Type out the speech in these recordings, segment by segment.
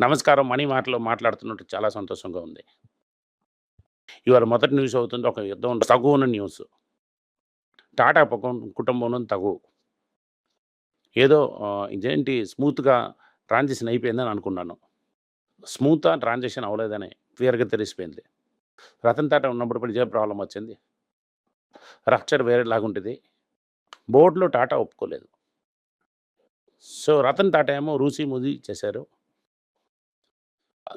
నమస్కారం మనీ మాటలో మాట్లాడుతున్నట్టు చాలా సంతోషంగా ఉంది. ఇవాళ మొదటి న్యూస్ అవుతుంది. ఒక యుద్ధం తగువన న్యూస్. టాటా పకం- కుటుంబం తగు ఏదో ఇదేంటి స్మూత్గా ట్రాన్సాక్షన్ అయిపోయిందని అనుకున్నాను. స్మూత్గా ట్రాన్సాక్షన్ అవ్వలేదని క్లియర్గా తెలిసిపోయింది. రతన్ టాటా ఉన్నప్పుడు ఇదే ప్రాబ్లం వచ్చింది. రక్చర్ వేరేలాగుంటుంది బోర్డులో టాటా ఒప్పుకోలేదు. సో రతన్ టాటా ఏమో రూసీ ముది చేశారు.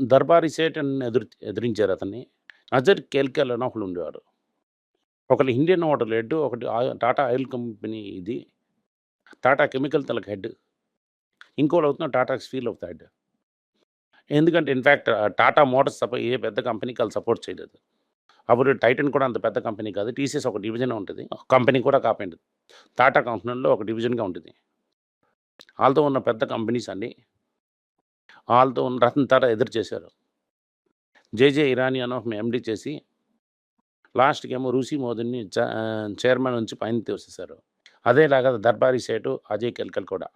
దర్బారీ సేట్ అని ఎదురు ఎదిరించారు అతన్ని. నజర్ కేల్కెల్ అని ఒకళ్ళు ఉండేవారు. ఒకటి ఇండియన్ వాటర్ హెడ్ ఒకటి టాటా ఆయిల్ కంపెనీ ఇది. టాటా కెమికల్ తలకు హెడ్. ఇంకోటి అవుతున్నా Tata steel of the head. ఎందుకంటే ఇన్ఫ్యాక్ట్ టాటా మోటార్స్ తప్ప ఏ పెద్ద కంపెనీకి వాళ్ళు సపోర్ట్ చేయలేదు. అప్పుడు టైటన్ కూడా అంత పెద్ద కంపెనీ కాదు. టీసీఎస్ ఒక డివిజన్ ఉంటుంది. కంపెనీ కూడా కాపాడు టాటా కంపెనీలో ఒక డివిజన్గా ఉంటుంది. వాళ్ళతో ఉన్న పెద్ద కంపెనీస్ అన్నీ వాళ్ళతో ఉన్న రతన్ టాటా ఎదురు చేశారు. జేజే ఇరానీ అని ఒక ఎండి చేసి లాస్ట్కి ఏమో రూసీ మోదీని చైర్మన్ నుంచి పైన తీసేశారు. అదేలాగా దర్బారీ సేటు అజయ్ కెల్కల్ కూడా.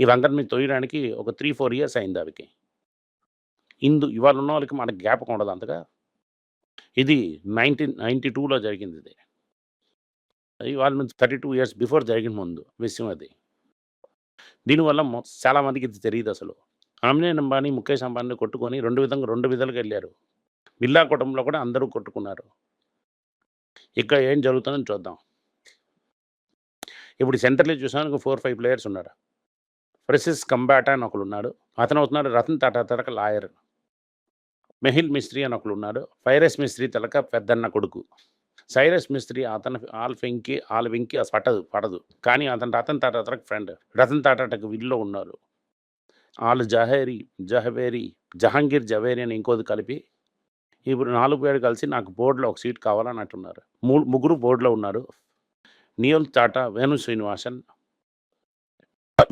ఇవందరినీ తొయ్యడానికి ఒక త్రీ ఫోర్ ఇయర్స్ అయింది అవికి ఇందు ఇవాళ ఉన్న వాళ్ళకి మనకు జ్ఞాపకం ఉండదు అంతగా. ఇది నైన్టీన్ నైంటీ టూలో జరిగింది ఇది. ఇవాళ నుంచి థర్టీ టూ ఇయర్స్ బిఫోర్ జరిగిన ముందు విషయం అది. దీనివల్ల చాలామందికి ఇది తెలియదు అసలు ఆమెనే అంబానీ ముఖేష్ అంబానీ కొట్టుకొని రెండు విధంగా రెండు విధాలుగా వెళ్ళారు. బిర్లా కుటుంబంలో కూడా అందరూ కొట్టుకున్నారు. ఇక్కడ ఏం జరుగుతుందని చూద్దాం. ఇప్పుడు సెంటర్లో చూసాను ఫోర్ ఫైవ్ ప్లేయర్స్ ఉన్నారు. ఫ్రెసిస్ కంబాటా అని ఒకడు ఉన్నాడు. అతను అవుతున్నాడు రతన్ టాటా తరక లాయర్. మెహిల్ మిస్త్రీ అని ఒకడు ఉన్నాడు. ఫైరస్ మిస్త్రీ తలక పెద్దన్న కొడుకు. సైరస్ మిస్త్రీ అతను ఆల్ ఫెంకి ఆల్ వెంకి పట్టదు పడదు. కానీ అతను రతన్ టాటా తరక ఫ్రెండ్ రతన్ టాటాకి విల్లో ఉన్నారు. ఆల్ జహేరి జహవేరి జహాంగీర్ జవేరి అని ఇంకోది కలిపి ఇప్పుడు నాలుగు పేరు కలిసి నాకు బోర్డులో ఒక సీట్ కావాలని అంటున్నారు ముగ్గురు బోర్డులో ఉన్నారు. నియోల్ టాటా వేణు శ్రీనివాసన్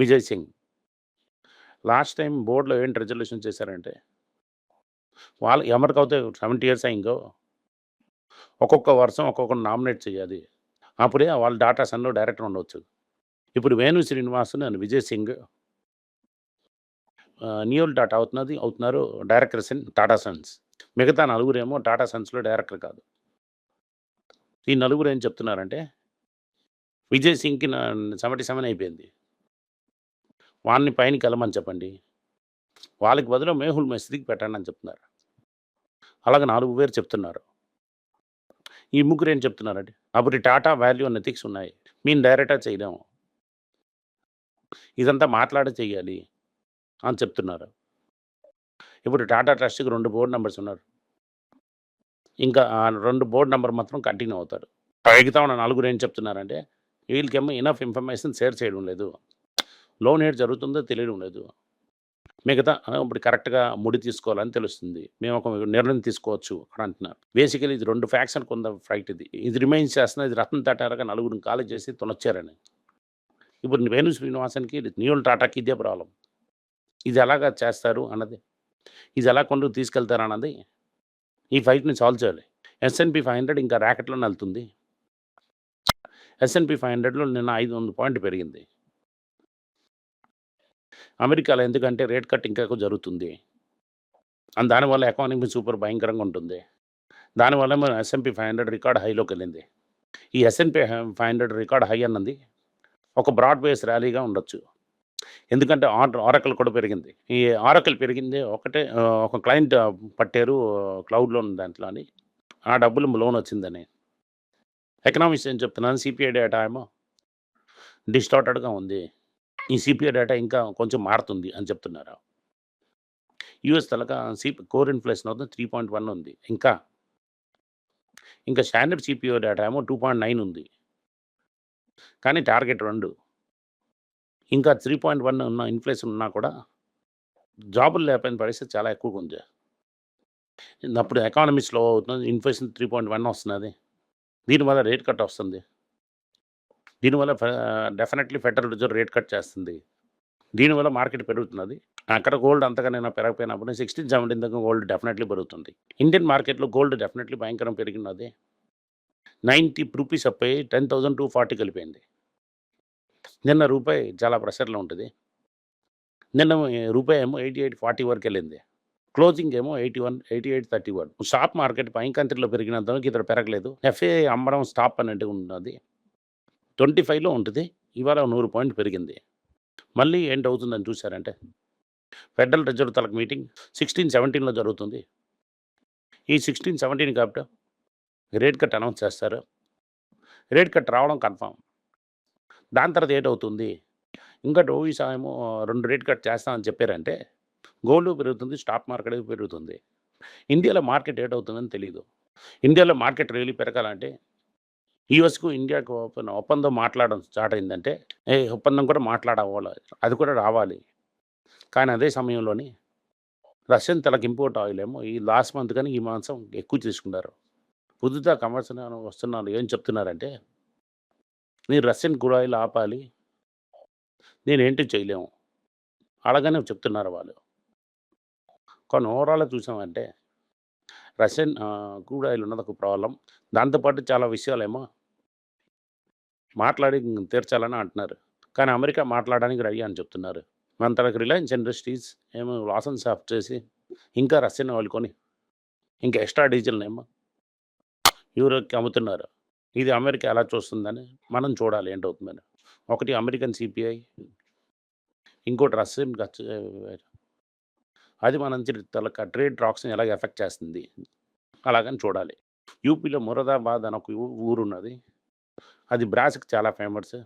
విజయ్ సింగ్. లాస్ట్ టైం బోర్డులో ఏంటి రెజల్యూషన్ చేశారంటే వాళ్ళు ఎవరికి అవుతే సెవెంటీ ఇయర్స్ అయిందో ఒక్కొక్క వర్షం ఒక్కొక్క నామినేట్ చేయాలి. అప్పుడే వాళ్ళ డాటా సన్లో డైరెక్టర్ ఉండవచ్చు ఇప్పుడు వేణు శ్రీనివాసన్ అండ్ విజయ్ సింగ్ నియోల్ టాటా అవుతున్నది అవుతున్నారు డైరెక్టర్స్ ఇన్ టాటా సన్స్. మిగతా నలుగురేమో టాటా సన్స్లో డైరెక్టర్ కాదు. ఈ నలుగురు ఏం చెప్తున్నారంటే విజయ్ సింగ్కి సెవెంటీ సెవెన్ అయిపోయింది. వాడిని పైన కలమని చెప్పండి. వాళ్ళకి బదులు మేహుల్ మెస్త్రికి పెట్టండి అని చెప్తున్నారు. అలాగే నాలుగు పేరు చెప్తున్నారు. ఈ ముగ్గురు ఏం చెప్తున్నారండి అప్పుడు టాటా వాల్యూ అండ్ ఎథిక్స్ ఉన్నాయి. మేము డైరెక్ట్గా చేయలేము. ఇదంతా మాట్లాడ చెయ్యాలి అని చెప్తున్నారు. ఇప్పుడు టాటా ట్రస్ట్కి రెండు బోర్డు నెంబర్స్ ఉన్నారు. ఇంకా రెండు బోర్డు నెంబర్ మాత్రం కంటిన్యూ అవుతారు. మిగతా ఉన్న నలుగురు ఏం చెప్తున్నారంటే వీళ్ళకేమో ఇనఫ్ ఇన్ఫర్మేషన్ షేర్ చేయడం లేదు. లోన్ ఏడు జరుగుతుందో తెలియడం లేదు. మిగతా ఇప్పుడు కరెక్ట్గా ముడి తీసుకోవాలని తెలుస్తుంది. మేము ఒక నిర్ణయం తీసుకోవచ్చు అని అంటున్నారు. బేసికలీ ఇది రెండు ఫ్యాక్షన్ కొంత ఫ్లైట్ ఇది. ఇది రిమైన్స్ చేస్తున్న ఇది రత్న తటారగా నలుగురిని కాలేజ్ చేసి తొనొచ్చారని. ఇప్పుడు వేణు శ్రీనివాసన్కి న్యూల్ టాటాకి ఇదే ప్రాబ్లం. ఇది ఎలాగా చేస్తారు అన్నది. ఇది ఎలా కొండకు తీసుకెళ్తారు అన్నది ఈ ఫైట్ని సాల్వ్ చేయాలి. S and P five hundred ఇంకా ర్యాకెట్లో వెళ్తుంది. ఎస్ఎన్పి ఫైవ్ హండ్రెడ్లో నిన్న ఐదు వందల పాయింట్ పెరిగింది. అమెరికాలో ఎందుకంటే రేట్ కట్ ఇంకా ఎక్కువ జరుగుతుంది. అండ్ దానివల్ల ఎకానమీ సూపర్ భయంకరంగా ఉంటుంది. దానివల్ల మన ఎస్ఎన్పి ఫైవ్ హండ్రెడ్ రికార్డ్ హైలోకి వెళ్ళింది. ఈ S&P five hundred record high అన్నది ఒక బ్రాడ్ బేస్ ర్యాలీగా ఉండొచ్చు. ఎందుకంటే ఆర్డర్ ఆరకల్ కూడా పెరిగింది. ఈ ఆరకల్ పెరిగింది ఒకటే ఒక క్లయింట్ పట్టారు క్లౌడ్ లోన్ దాంట్లో అని. ఆ డబ్బులు లోన్ వచ్చిందని. ఎకనామిక్స్ ఏం చెప్తున్నాను? సిపిఐ డేటా ఏమో డిస్టార్టెడ్గా ఉంది. ఈ సిపిఐ డేటా ఇంకా కొంచెం మారుతుంది అని చెప్తున్నారు? యూఎస్ తలక సిపి కోర్ ఇన్ఫ్లేషన్ అవుతుంది త్రీ పాయింట్ వన్ ఉంది. ఇంకా ఇంకా స్టాండర్డ్ సిపిఓ డేటా ఏమో టూ పాయింట్ నైన్ ఉంది. కానీ టార్గెట్ రెండు. ఇంకా త్రీ పాయింట్ వన్ ఉన్న ఇన్ఫ్లేషన్ ఉన్నా కూడా జాబులు లేకపోయిన పరిస్థితి చాలా ఎక్కువగా ఉంది. అప్పుడు ఎకానమీ స్లో అవుతుంది. ఇన్ఫ్లేషన్ త్రీ పాయింట్ వన్ వస్తున్నది దీనివల్ల రేట్ కట్ వస్తుంది. దీనివల్ల definitely Federal Reserve rate cut చేస్తుంది. దీనివల్ల మార్కెట్ పెరుగుతున్నది అక్కడ గోల్డ్ అంతగా నేను పెరగపోయినప్పుడు సిక్స్టీన్ సెవెంటీన్ దాకా గోల్డ్ డెఫినెట్లీ పెరుగుతుంది. ఇండియన్ మార్కెట్లో గోల్డ్ డెఫినెట్లీ భయంకరం పెరిగినది నైంటీ రూపీస్ అప్పై టెన్ థౌసండ్ టూ ఫార్టీ కలిపోయింది. నిన్న రూపాయి చాలా ప్రెషర్లో ఉంటుంది. నిన్న రూపాయి ఏమో ఎయిటీ ఎయిట్ ఫార్టీ వరకు వెళ్ళింది. క్లోజింగ్ ఏమో eighty one eighty eight thirty one. Stock market పైన కంట్రీలో పెరిగినంత వరకు ఇక్కడ పెరగలేదు. ఎఫ్ఏ అమ్మడం స్టాప్ అనేది ఉన్నది. ట్వంటీ ఫైవ్లో ఉంటుంది. ఇవాళ నూరు పాయింట్ పెరిగింది. మళ్ళీ ఏంటి అవుతుందని చూసారంటే ఫెడరల్ రిజర్వ్ తలకు మీటింగ్ సిక్స్టీన్ సెవెంటీన్లో జరుగుతుంది. ఈ సిక్స్టీన్ సెవెంటీన్ కాబట్టి రేట్ కట్ అనౌన్స్ చేస్తారు. రేట్ కట్ రావడం కన్ఫామ్. దాని తర్వాత ఏటవుతుంది? ఇంకా ఓయిసా ఏమో రెండు రేట్ కట్ చేస్తామని చెప్పారంటే గోల్డ్ పెరుగుతుంది స్టాక్ మార్కెట్ పెరుగుతుంది. ఇండియాలో మార్కెట్ ఏటవుతుందని తెలియదు ఇండియాలో మార్కెట్ రియలీ పెరగాలంటే యూఎస్కు ఇండియాకు ఓపెన్ ఒప్పందం మాట్లాడడం స్టార్ట్ అయిందంటే ఏ ఒప్పందం కూడా మాట్లాడవాలి అది కూడా రావాలి. కానీ అదే సమయంలోని రష్యన్ తలకు ఇంపోర్ట్ ఆయిల్ ఏమో ఈ లాస్ట్ మంత్ కానీ ఈ మాసం ఎక్కువ తీసుకున్నారు. పొద్దుతా కమర్షన్ వస్తున్నారు ఏం చెప్తున్నారంటే మీరు రష్యన్ క్రూడ్ ఆపాలి. నేనేంటి చేయలేము. అడగనే చెప్తున్నారు వాళ్ళు. కానీ ఓవరాల్ చూసామంటే రష్యన్ క్రూడ్ ఆయిల్ ఉన్నది ఒక ప్రాబ్లం. దాంతోపాటు చాలా విషయాలేమో మాట్లాడి తీర్చాలని అంటున్నారు. కానీ అమెరికా మాట్లాడడానికి రెడీ అని చెప్తున్నారు. మన తనకు రిలయన్స్ ఇండస్ట్రీస్ ఏమో లాసన్స్ ఆఫ్ చేసి ఇంకా రష్యన్ వాళ్ళు కొని ఇంకా ఎక్స్ట్రా డీజిల్ ఏమో అమ్ముతున్నారు. ఇది అమెరికా ఎలా చూస్తుందని మనం చూడాలి ఏంటవుతుందని. ఒకటి అమెరికన్ సిపిఐ ఇంకోటి రష్యన్ అది మనం తలక ట్రేడ్ డ్రాక్స్ని ఎలాగ ఎఫెక్ట్ చేస్తుంది? అలాగని చూడాలి. యూపీలో మురదాబాద్ అని ఒక ఊరున్నది. ఊరు ఉన్నది అది బ్రాస్కి చాలా ఫేమస్.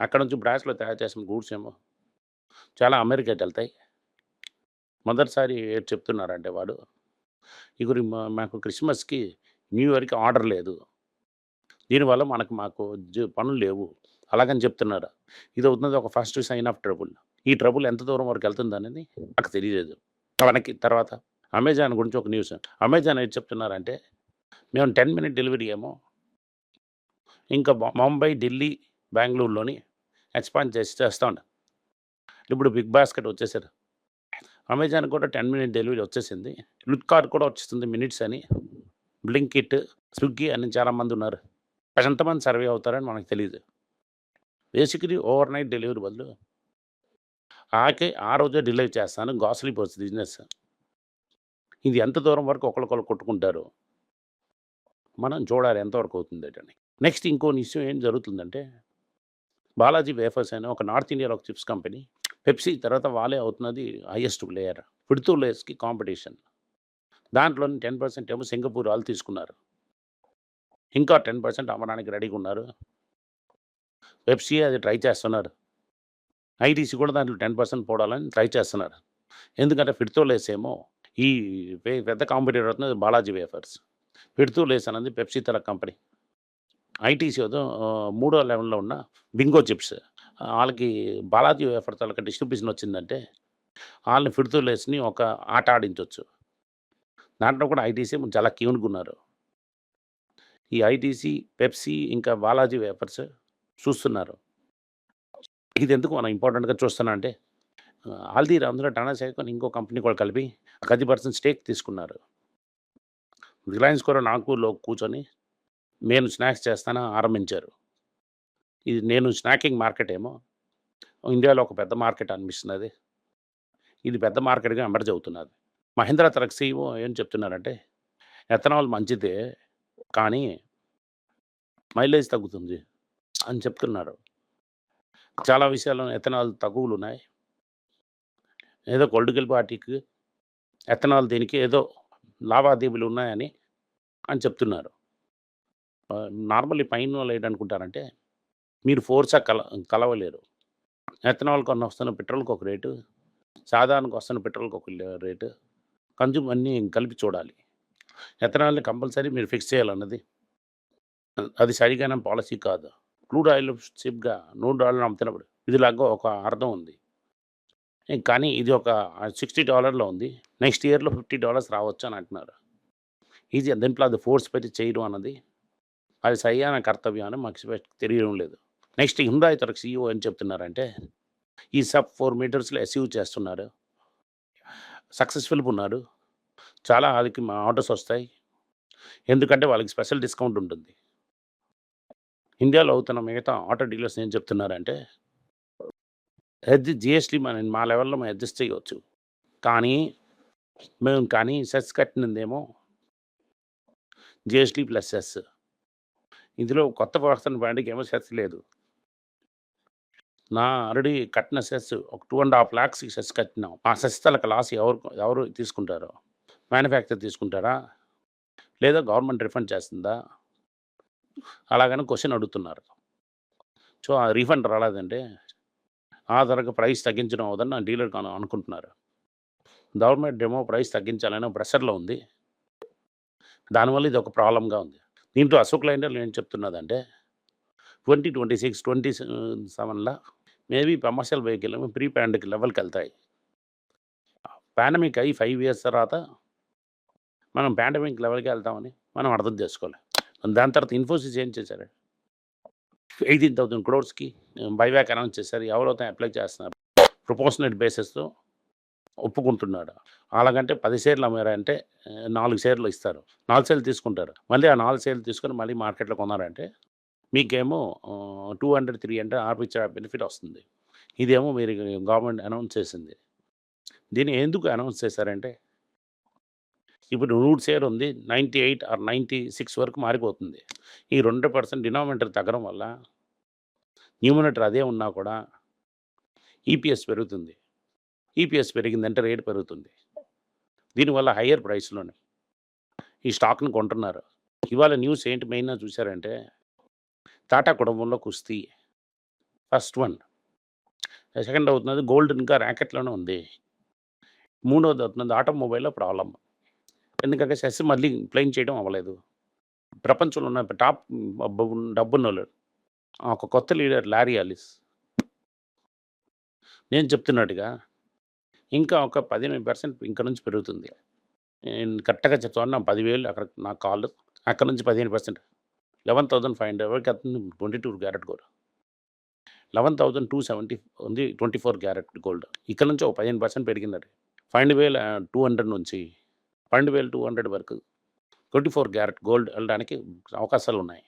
అక్కడ నుంచి బ్రాస్లో తయారు చేసిన గూడ్స్ ఏమో చాలా అమెరికాకి వెళ్తాయి మొదటిసారి చెప్తున్నారంటే వాడు. ఇగురి మా- మాకు క్రిస్మస్కి న్యూ ఇయర్కి ఆర్డర్ లేదు. దీనివల్ల మనకు మాకు జ- పనులు లేవు. అలాగని చెప్తున్నారు. ఇది అవుతుంది ఒక ఫస్ట్ సైన్ ఆఫ్ ట్రబుల్ ఈ ట్రబుల్ ఎంత దూరం వరకు వెళ్తుంది అనేది నాకు తెలియలేదు. మనకి తర్వాత అమెజాన్ గురించి ఒక న్యూస్ అమెజాన్ ఏం చెప్తున్నారంటే మేము టెన్ మినిట్ డెలివరీ ఏమో ఇంకా ముంబై ఢిల్లీ బెంగళూరులోని ఎక్స్పాండ్ చేసి చేస్తా ఉంటాం ఇప్పుడు బిగ్ బాస్కెట్ వచ్చేసారు. అమెజాన్ కూడా టెన్ మినిట్ డెలివరీ వచ్చేసింది. ఫ్లిప్కార్ట్ కూడా వచ్చేస్తుంది మినిట్స్ అని. బ్లింకిట్ స్విగ్గీ అని చాలామంది ఉన్నారు. ఎంతమంది సర్వే అవుతారని మనకు తెలియదు బేసిక్లీ ఓవర్ నైట్ డెలివరీ బదులు ఆకే ఆ రోజే డిలే చేస్తాను గాస్లీ బిజినెస్. ఇది ఎంత దూరం వరకు ఒకరికొకరు కొట్టుకుంటారు? మనం చూడాలి ఎంతవరకు అవుతుంది అని నెక్స్ట్ ఇంకో ఇష్యూ ఏం జరుగుతుందంటే బాలాజీ వేఫర్స్ అనే ఒక నార్త్ ఇండియాలో ఒక చిప్స్ కంపెనీ పెప్సీ తర్వాత వాళ్ళే అవుతున్నది హైయెస్ట్ ప్లేయర్. ఫిడ్తూ లేస్కి కాంపిటీషన్. దాంట్లో టెన్ పర్సెంట్ ఏమో సింగపూర్ వాళ్ళు తీసుకున్నారు. ఇంకా టెన్ పర్సెంట్ అమ్మడానికి రెడీగా ఉన్నారు. పెప్సీ అది ట్రై చేస్తున్నారు. ఐటీసీ కూడా దాంట్లో టెన్ పర్సెంట్ పోడాలని ట్రై చేస్తున్నారు. ఎందుకంటే ఫిడ్తో లేస్ ఏమో ఈ పెద్ద కాంపిటీటర్ అవుతున్నది బాలాజీ వేఫర్స్. ఫిడ్తో లేస్ అనేది పెప్సీ తల కంపెనీ. ఐటీసీ ఏదో మూడో లెవెల్లో ఉన్న బింగో చిప్స్. వాళ్ళకి బాలాజీ వేఫర్ తలక డిస్ట్రిబ్యూషన్ వచ్చిందంటే వాళ్ళని ఫిడ్తో లేస్ని ఒక ఆట ఆడించవచ్చు దాంట్లో కూడా ఐటీసీ చాలా క్యూన్గా ఉన్నారు. ఈ ఐటీసీ పెప్సీ ఇంకా బాలాజీ వేపర్స్ చూస్తున్నారు. ఇది ఎందుకు మనం ఇంపార్టెంట్గా చూస్తున్నా అంటే ఆ, హల్దీరామ్స్లో టాటా సైకోని ఇంకో కంపెనీ కూడా కలిపి పది పర్సెంట్ స్టేక్ తీసుకున్నారు. రిలయన్స్ కూడా నాగపూర్లో కూర్చొని నేను స్నాక్స్ చేస్తానని ఆరంభించారు. ఇది నేను స్నాకింగ్ మార్కెట్ ఏమో ఇండియాలో ఒక పెద్ద మార్కెట్ అనిపిస్తున్నది ఇది పెద్ద మార్కెట్గా ఎమర్జ్ అవుతున్నది. మహేంద్ర తరక్ సీఓ ఏం చెప్తున్నారంటే ఎథనాల్ మంచిదే కానీ మైలేజ్ తగ్గుతుంది అని చెప్తున్నారు. చాలా విషయాల్లో ఎథనాల్ తగువులు ఉన్నాయి ఏదో పొలిటికల్ పార్టీకి ఎథనాల్ దీనికి ఏదో లావాదేవీలు ఉన్నాయని అని చెప్తున్నారు. నార్మల్లీ పైన వాళ్ళు ఏంటనుకుంటారంటే మీరు ఫోర్సా కల కలవలేరు. ఎథనాల్ కొన్న వస్తున్న పెట్రోల్కి ఒక రేటు సాధారణకు వస్తున్న పెట్రోల్కి ఒక రేటు కన్జ్యూమ్ అన్నీ కలిపి చూడాలి. ఎథనాల్ని కంపల్సరీ మీరు ఫిక్స్ చేయాలన్నది. అది సరిగానే పాలసీ కాదు. క్రూడ్ ఆయిల్ చీప్గా నూరు డాలర్లు అమ్ముతున్నప్పుడు ఇదిలాగా ఒక అర్థం ఉంది. కానీ ఇది ఒక సిక్స్టీ డాలర్లో ఉంది. నెక్స్ట్ ఇయర్లో ఫిఫ్టీ డాలర్స్ రావచ్చు అని అంటున్నారు. ఇది దీంట్లో అది ఫోర్స్ పెట్టి చేయడం అన్నది. అది సరైన కర్తవ్యం అని మాకు తెలియడం లేదు. నెక్స్ట్ హిందాయి తరకు సీఈఓ ఏం చెప్తున్నారంటే ఈ సబ్ ఫోర్ మీటర్స్లో ఎస్యూ చేస్తున్నారు. సక్సెస్ఫుల్ ఉన్నారు. చాలా వాళ్ళకి మా ఆర్డర్స్ వస్తాయి. ఎందుకంటే వాళ్ళకి స్పెషల్ డిస్కౌంట్ ఉంటుంది. ఇండియాలో అవుతున్న మిగతా ఆటో డీలర్స్ ఏం చెప్తున్నారంటే హెడ్జ్ జిఎస్టీ మన మా లెవెల్లో మేము అడ్జస్ట్ చేయవచ్చు. కానీ మేము కానీ సెస్ కట్టినదేమో జిఎస్టీ ప్లస్ సెస్. ఇందులో కొత్త ప్రవర్తన బ్యాండ్కి ఏమో సెస్ లేదు. నా ఆల్రెడీ కట్టిన సెస్ ఒక two and half lakhs cess కట్టినాం. ఆ సెస్ తలక లాస్ ఎవరు ఎవరు తీసుకుంటారో? మ్యానుఫ్యాక్చర్ తీసుకుంటారా లేదా గవర్నమెంట్ రిఫండ్ చేస్తుందా? అలాగని క్వశ్చన్ అడుగుతున్నారు. సో ఆ రీఫండ్ రాలేదంటే ఆ ధరకు ప్రైస్ తగ్గించడం అవుదని నా డీలర్ అనుకుంటున్నారు. గవర్నమెంట్ ఏమో ప్రైస్ తగ్గించాలని ప్రెషర్లో ఉంది. దానివల్ల ఇది ఒక ప్రాబ్లంగా ఉంది. దీంట్లో అశోక్ లైండర్లు ఏం చెప్తున్నదంటే ట్వంటీ ట్వంటీ సిక్స్ ట్వంటీ సెవెన్లో maybe commercial vehicle pre pandemic లెవెల్కి వెళ్తాయి. పాండమిక్ అయ్యి ఫైవ్ ఇయర్స్ తర్వాత మనం పాండమిక్ లెవెల్కి వెళ్తామని మనం అర్థం చేసుకోవాలి. దాని తర్వాత ఇన్ఫోసిస్ ఏం చేశారు? ఎయిటీన్ థౌసండ్ క్రోడ్స్కి బైబ్యాక్ అనౌన్స్ చేశారు. ఎవరైతే అప్లై చేస్తున్నారు. ప్రపోర్షనెట్ బేసిస్తో ఒప్పుకుంటున్నాడు. అలాగంటే పది షేర్లు అమ్మారంటే నాలుగు షేర్లు ఇస్తారు. నాలుగు షేర్లు తీసుకుంటారు. మళ్ళీ ఆ నాలుగు షేర్లు తీసుకొని మళ్ళీ మార్కెట్లో కొన్నారంటే మీకేమో టూ హండ్రెడ్ త్రీ హండ్రెడ్ ఆర్పిచ్చే బెనిఫిట్ వస్తుంది. ఇదేమో మీరు గవర్నమెంట్ అనౌన్స్ చేసింది. దీన్ని ఎందుకు అనౌన్స్ చేశారంటే ఇప్పుడు నూరు షేర్ ఉంది ninety eight or ninety six వరకు మారిపోతుంది. ఈ రెండు పర్సెంట్ డినామినేటర్ తగ్గడం వల్ల న్యూమినేటర్ అదే ఉన్నా కూడా ఈపీఎస్ పెరుగుతుంది. ఈపీఎస్ పెరిగిందంటే రేట్ పెరుగుతుంది. దీనివల్ల హయ్యర్ ప్రైస్లోనే ఈ స్టాక్ను కొంటున్నారు. ఇవాళ న్యూస్ ఏంటి మెయిన్గా చూసారంటే టాటా కుటుంబంలో కుస్తీ. First one. సెకండ్ అవుతున్నది గోల్డ్ ఇంకా ర్యాకెట్లోనే ఉంది. మూడవది అవుతున్నది ఆటోమొబైల్లో ప్రాబ్లం ఎందుకంటే శశి మళ్ళీ ప్లేన్ చేయడం అవ్వలేదు. ప్రపంచంలో ఉన్న టాప్ డబ్బున్నోళ్ళు. ఒక కొత్త లీడర్ లారీ అలిస్ నేను చెప్తున్నట్టుగా ఇంకా ఒక పదిహేను పర్సెంట్ ఇంకా నుంచి పెరుగుతుంది. నేను కరెక్ట్గా చెప్తాను నా పదివేలు అక్కడ నా కాల్ అక్కడ నుంచి పదిహేను percent. Eleven thousand five hundred వరకు అతను twenty two carat gold. Eleven thousand two seventy ఉంది ట్వంటీ ఫోర్ క్యారెట్ గోల్డ్. ఇక్కడ నుంచి ఒక పదిహేను పర్సెంట్ పెరిగిందండి ఫైవ్ వేల టూ హండ్రెడ్ నుంచి పన్నెండు వేల టూ హండ్రెడ్ వరకు ట్వంటీ ఫోర్ క్యారెట్ గోల్డ్ వెళ్ళడానికి అవకాశాలు ఉన్నాయి.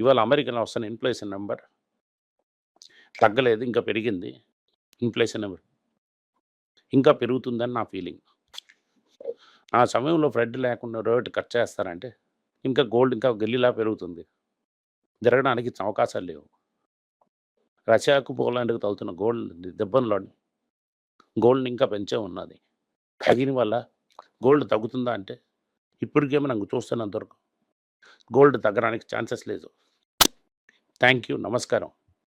ఇవాళ అమెరికాలో వస్తున్న ఇన్ఫ్లేషన్ నెంబర్ తగ్గలేదు ఇంకా పెరిగింది. ఇన్ఫ్లేషన్ నెంబర్ ఇంకా పెరుగుతుందని నా ఫీలింగ్. ఆ సమయంలో ఫ్రెడ్ లేకుండా రేట్ కట్ చేస్తారంటే ఇంకా గోల్డ్ ఇంకా గల్లీలా పెరుగుతుంది. జరగడానికి అవకాశాలు లేవు. రష్యాకు పోలాండ్కి తగులుతున్న గోల్డ్ దెబ్బలో గోల్డ్ ఇంకా పెంచే ఉన్నది. దీనివల్ల గోల్డ్ తగ్గుతుందా అంటే ఇప్పటికేమో నాకు చూస్తున్నంతవరకు గోల్డ్ తగ్గడానికి ఛాన్సెస్ లేదు. థ్యాంక్ యూ నమస్కారం.